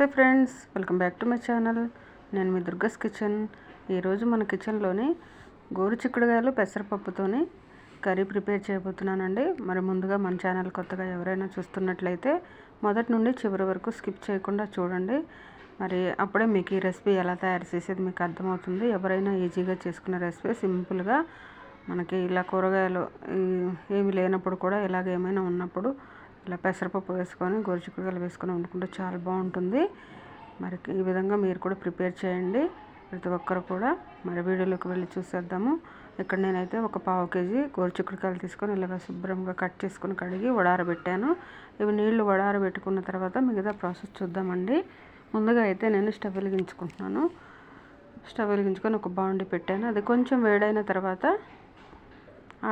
నమస్తే friends welcome back to my channel. నేను మీ దుర్గస్ కిచెన్. ఈరోజు మన కిచెన్లోని గోరు చిక్కుడుగాయలు పెసరపప్పుతోని కర్రీ ప్రిపేర్ చేయబోతున్నానండి. మరి ముందుగా మన ఛానల్ కొత్తగా ఎవరైనా చూస్తున్నట్లయితే మొదటి నుండి చివరి వరకు స్కిప్ చేయకుండా చూడండి. మరి అప్పుడే మీకు ఈ రెసిపీ ఎలా తయారు చేసేది మీకు అర్థమవుతుంది. ఎవరైనా ఈజీగా చేసుకునే రెసిపీ సింపుల్గా మనకి ఇలా కూరగాయలు ఏమి లేనప్పుడు కూడా ఇలాగ ఏమైనా ఉన్నప్పుడు ఇలా పెసరపప్పు వేసుకొని గోరుచిక్కుడుకాయలు వేసుకొని వండుకుంటే చాలా బాగుంటుంది. మరి ఈ విధంగా మీరు కూడా ప్రిపేర్ చేయండి. ప్రతి ఒక్కరు కూడా మరి వీడియోలోకి వెళ్ళి చూసేద్దాము. ఇక్కడ నేనైతే ఒక పావు కేజీ గోరుచిక్కుడుకాయలు తీసుకొని ఇలాగ శుభ్రంగా కట్ చేసుకొని కడిగి వడారబెట్టాను. ఇవి నీళ్ళు వడారబెట్టుకున్న తర్వాత మిగతా ప్రాసెస్ చూద్దామండి. ముందుగా అయితే నేను స్టవ్ వెలిగించుకుంటున్నాను. స్టవ్ వెలిగించుకొని ఒక బాండి పెట్టాను. అది కొంచెం వేడైన తర్వాత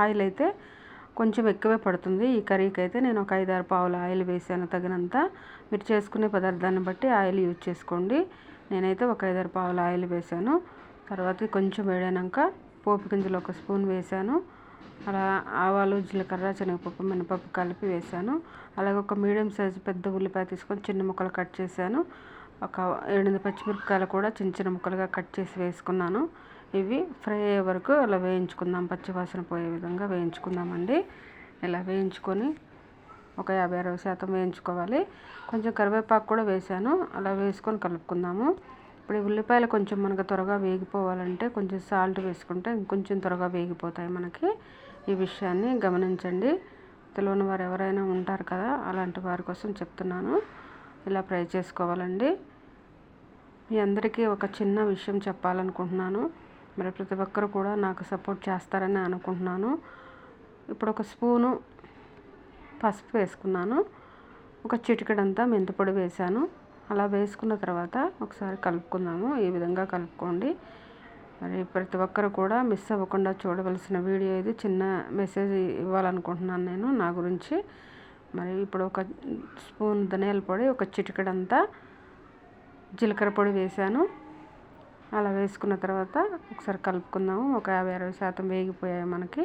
ఆయిల్ అయితే కొంచెం ఎక్కువే పడుతుంది. ఈ కర్రీకి అయితే నేను ఒక ఐదారు పావుల ఆయిల్ వేసాను. తగినంత మీరు చేసుకునే పదార్థాన్ని బట్టి ఆయిల్ యూజ్ చేసుకోండి. నేనైతే ఒక ఐదారు పావుల ఆయిల్ వేసాను. తర్వాత కొంచెం వేడాక పోపు గింజలు ఒక స్పూన్ వేసాను. అలా ఆవాలు జీలకర్ర శనగపప్పు మినపప్పు కలిపి వేసాను. అలాగే ఒక మీడియం సైజు పెద్ద ఉల్లిపాయ తీసుకొని చిన్న ముక్కలు కట్ చేశాను. ఒక ఎనిమిది పచ్చిమిరపకాయలు కూడా చిన్న చిన్న ముక్కలుగా కట్ చేసి వేసుకున్నాను. ఇవి ఫ్రై అయ్యే వరకు అలా వేయించుకుందాం. పచ్చివాసన పోయే విధంగా వేయించుకుందామండి. ఇలా వేయించుకొని ఒక యాభై అరవై శాతం వేయించుకోవాలి. కొంచెం కరివేపాకు కూడా వేసాను. అలా వేసుకొని కలుపుకుందాము. ఇప్పుడు ఉల్లిపాయలు కొంచెం మనకు త్వరగా వేగిపోవాలంటే కొంచెం సాల్ట్ వేసుకుంటే ఇంకొంచెం త్వరగా వేగిపోతాయి మనకి. ఈ విషయాన్ని గమనించండి. తెలియని వారు ఎవరైనా ఉంటారు కదా అలాంటి వారి కోసం చెప్తున్నాను. ఇలా ఫ్రై చేసుకోవాలండి. మీ అందరికీ ఒక చిన్న విషయం చెప్పాలనుకుంటున్నాను. మరి ప్రతి ఒక్కరు కూడా నాకు సపోర్ట్ చేస్తారని అనుకుంటున్నాను. ఇప్పుడు ఒక స్పూను పసుపు వేసుకున్నాను. ఒక చిటికెడంతా మెంతిపొడి వేసాను అలా వేసుకున్న తర్వాత ఒకసారి కలుపుకుందాము. ఈ విధంగా కలుపుకోండి. మరి ప్రతి ఒక్కరు కూడా మిస్ అవ్వకుండా చూడవలసిన వీడియో ఇది. చిన్న మెసేజ్ ఇవ్వాలనుకుంటున్నాను నేను నా గురించి. మరి ఇప్పుడు ఒక స్పూన్ ధనియాల పొడి ఒక చిటికెడంతా జీలకర్ర పొడి వేసాను అలా వేసుకున్న తర్వాత ఒకసారి కలుపుకుందాము. ఒక యాభై అరవై శాతం వేగిపోయాయి మనకి.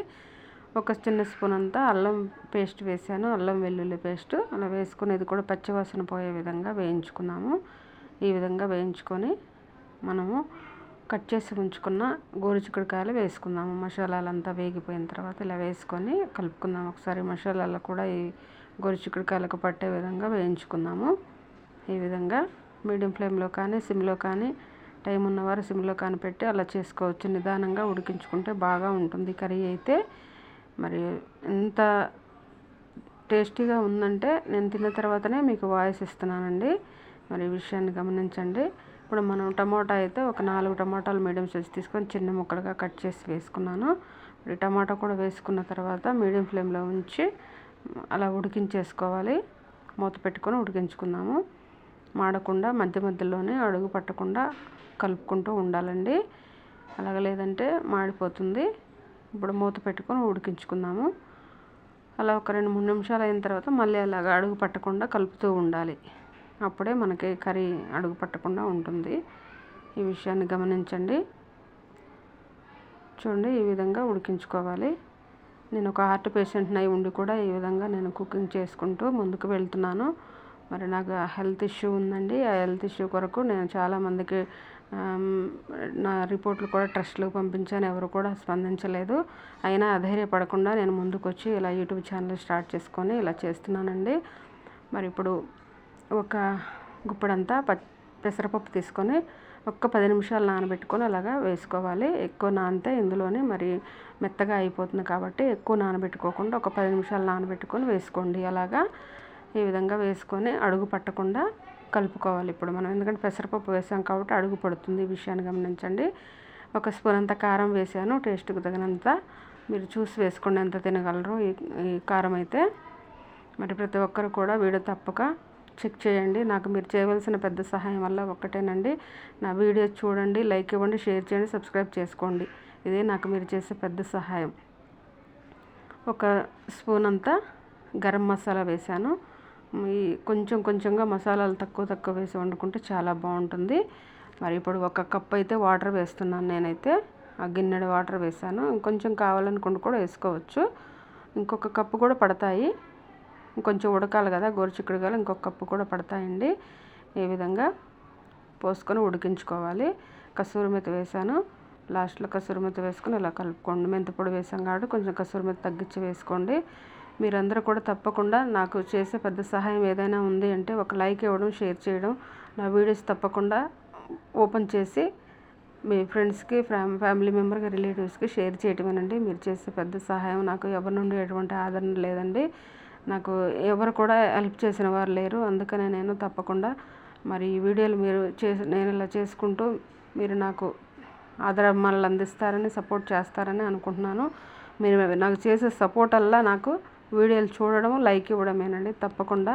ఒక చిన్న స్పూన్ అంతా అల్లం పేస్ట్ వేసాను. అల్లం వెల్లుల్లి పేస్ట్ అలా వేసుకుని ఇది కూడా పచ్చివాసన పోయే విధంగా వేయించుకున్నాము. ఈ విధంగా వేయించుకొని మనము కట్ చేసి ఉంచుకున్న గోరుచిక్కుడుకాయలు వేసుకుందాము. మసాలాలంతా వేగిపోయిన తర్వాత ఇలా వేసుకొని కలుపుకుందాము. ఒకసారి మసాలాలు కూడా ఈ గోరుచిక్కుడుకాయలకు పట్టే విధంగా వేయించుకుందాము. ఈ విధంగా మీడియం ఫ్లేమ్లో కానీ సిమ్లో కానీ టైం ఉన్నవారు సిమ్లో కనిపెట్టి అలా చేసుకోవచ్చు. నిదానంగా ఉడికించుకుంటే బాగా ఉంటుంది కర్రీ అయితే. మరి ఎంత టేస్టీగా ఉందంటే నేను తిన్న తర్వాతనే మీకు వాయిస్ ఇస్తున్నానండి. మరి విషయాన్ని గమనించండి. ఇప్పుడు మనం టమాటా అయితే ఒక నాలుగు టమాటాలు మీడియం సైజ్ తీసుకొని చిన్న ముక్కలుగా కట్ చేసి వేసుకున్నాను. మరి టమాటా కూడా వేసుకున్న తర్వాత మీడియం ఫ్లేమ్లో ఉంచి అలా ఉడికించేసుకోవాలి. మూత పెట్టుకొని ఉడికించుకుందాము. మాడకుండా మధ్య మధ్యలోనే అడుగు పట్టకుండా కలుపుకుంటూ ఉండాలండి. అలాగ లేదంటే మాడిపోతుంది. ఇప్పుడు మూత పెట్టుకొని ఉడికించుకుందాము. అలా ఒక రెండు మూడు నిమిషాలు అయిన తర్వాత మళ్ళీ అలాగ అడుగు పట్టకుండా కలుపుతూ ఉండాలి. అప్పుడే మనకి కర్రీ అడుగు పట్టకుండా ఉంటుంది. ఈ విషయాన్ని గమనించండి. చూడండి ఈ విధంగా ఉడికించుకోవాలి. నేను ఒక హార్ట్ పేషెంట్ని అయి ఉండి కూడా ఈ విధంగా నేను కుకింగ్ చేసుకుంటూ ముందుకు వెళ్తున్నాను. మరి నాకు హెల్త్ ఇష్యూ ఉందండి. ఆ హెల్త్ ఇష్యూ కొరకు నేను చాలామందికి నా రిపోర్ట్లు కూడా ట్రస్ట్లకు పంపించాను. ఎవరు కూడా స్పందించలేదు. అయినా అధైర్యపడకుండా నేను ముందుకు వచ్చి ఇలా యూట్యూబ్ ఛానల్ స్టార్ట్ చేసుకొని ఇలా చేస్తున్నానండి. మరి ఇప్పుడు ఒక గుప్పడంతా ప పెసరపప్పు తీసుకొని ఒక్క పది నిమిషాలు నానబెట్టుకొని అలాగా వేసుకోవాలి. ఎక్కువ నానితే ఇందులోనే మరి మెత్తగా అయిపోతుంది కాబట్టి ఎక్కువ నానబెట్టుకోకుండా ఒక పది నిమిషాలు నానబెట్టుకొని వేసుకోండి. అలాగా ఈ విధంగా వేసుకొని అడుగు పట్టకుండా కలుపుకోవాలి ఇప్పుడు మనం. ఎందుకంటే పెసరపప్పు వేసాం కాబట్టి అడుగు పడుతుంది ఈ విషయాన్ని గమనించండి. ఒక స్పూన్ అంత కారం వేసాను. టేస్ట్కి తగినంత మీరు చూసి వేసుకోండి ఎంత తినగలరు ఈ కారం అయితే. మరి ప్రతి ఒక్కరు కూడా వీడియో తప్పక చెక్ చేయండి. నాకు మీరు చేయవలసిన పెద్ద సహాయం వల్ల ఒక్కటేనండి. నా వీడియో చూడండి లైక్ ఇవ్వండి షేర్ చేయండి సబ్స్క్రైబ్ చేసుకోండి. ఇదే నాకు మీరు చేసే పెద్ద సహాయం. ఒక స్పూన్ అంతా గరం మసాలా వేసాను. కొంచెం కొంచెంగా మసాలాలు తక్కువ తక్కువ వేసి వండుకుంటే చాలా బాగుంటుంది. మరి ఇప్పుడు ఒక కప్ అయితే వాటర్ వేస్తున్నాను నేనైతే. ఆ గిన్నెడు వాటర్ వేసాను. ఇంకొంచెం కావాలనుకుంటే కూడా వేసుకోవచ్చు. ఇంకొక కప్పు కూడా పడతాయి. ఇంకొంచెం ఉడకాలి కదా గోరుచిక్కుడుగాయలు ఇంకొక కప్పు కూడా పడతాయండి. ఈ విధంగా పోసుకొని ఉడికించుకోవాలి. కసూరి మెతి వేసాను. లాస్ట్లో కసూరి మెతి వేసుకొని ఇలా కలుపుకోండి. మెంతిపొడి వేసాం కాబట్టి కొంచెం కసూరి మెతి తగ్గించి వేసుకోండి. మీరందరూ కూడా తప్పకుండా నాకు చేసే పెద్ద సహాయం ఏదైనా ఉంది అంటే ఒక లైక్ ఇవ్వడం షేర్ చేయడం నా వీడియోస్ తప్పకుండా ఓపెన్ చేసి మీ ఫ్రెండ్స్కి ఫ్యామ్ ఫ్యామిలీ మెంబర్కి రిలేటివ్స్కి షేర్ చేయటమేనండి. మీరు చేసే పెద్ద సహాయం. నాకు ఎవరి నుండి ఎటువంటి ఆదరణ లేదండి. నాకు ఎవరు కూడా హెల్ప్ చేసిన వారు లేరు. అందుకనే నేను తప్పకుండా మరి ఈ వీడియోలు మీరు చేసి నేను ఇలా చేసుకుంటూ మీరు నాకు ఆదరమ్మలు అందిస్తారని సపోర్ట్ చేస్తారని అనుకుంటున్నాను. మీరు నాకు చేసే సపోర్ట్ అల్లా నాకు వీడియోలు చూడడం లైక్ ఇవ్వడమేనండి. తప్పకుండా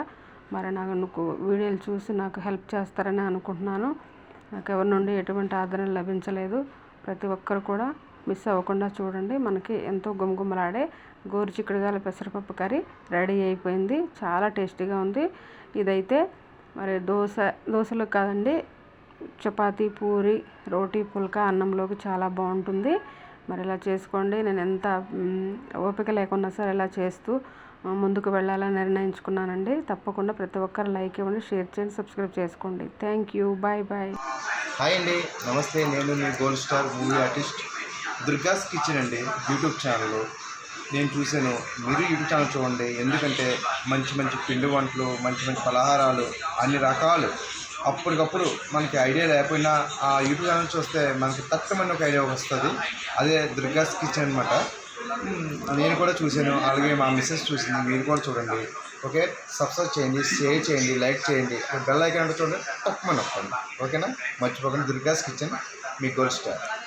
మరి నాకు వీడియోలు చూసి నాకు హెల్ప్ చేస్తారని అనుకుంటున్నాను. నాకు ఎవరి నుండి ఎటువంటి ఆదరణ లభించలేదు. ప్రతి ఒక్కరు కూడా మిస్ అవ్వకుండా చూడండి. మనకి ఎంతో గుమగుమలాడే గోరు చిక్కుడుగాల పెసరపప్పు కర్రీ రెడీ అయిపోయింది. చాలా టేస్టీగా ఉంది. ఇదైతే మరి దోశ దోశలు కాదండి చపాతీ పూరి రోటీ పుల్కా అన్నంలోకి చాలా బాగుంటుంది. మరి ఇలా చేసుకోండి. నేను ఎంత ఓపిక లేకున్నా సరే ఇలా చేస్తూ ముందుకు వెళ్ళాలని నిర్ణయించుకున్నానండి. తప్పకుండా ప్రతి ఒక్కరు లైక్ ఇవ్వండి షేర్ చేయండి సబ్స్క్రైబ్ చేసుకోండి. Thank you. Bye bye. Hi అండి. నమస్తే. నేను మీ gold star movie artist Durga's kitchen అండి యూట్యూబ్ ఛానల్. నేను చూశాను. మీరు యూట్యూబ్ ఛానల్ చూడండి. ఎందుకంటే మంచి మంచి పిండి వంటలు మంచి మంచి పలహారాలు అన్ని రకాలు. అప్పటికప్పుడు మనకి ఐడియా లేకపోయినా ఆ యూట్యూబ్ ఛానల్ చూస్తే మనకి తక్కువమైన ఒక ఐడియా వస్తుంది. అదే దుర్గాస్ కిచెన్ అనమాట నేను కూడా చూశాను. అలాగే మా మిస్సెస్ చూసింది. మీరు కూడా చూడండి. ఓకే? సబ్స్క్రైబ్ చేయండి షేర్ చేయండి లైక్ చేయండి. బెల్ ఐకాన్ అంటే చూడండి. తక్కువ నొక్కండి ఓకేనా? మర్చిపోకండి. దుర్గాస్ కిచెన్ మీ గోల్డ్ స్టార్.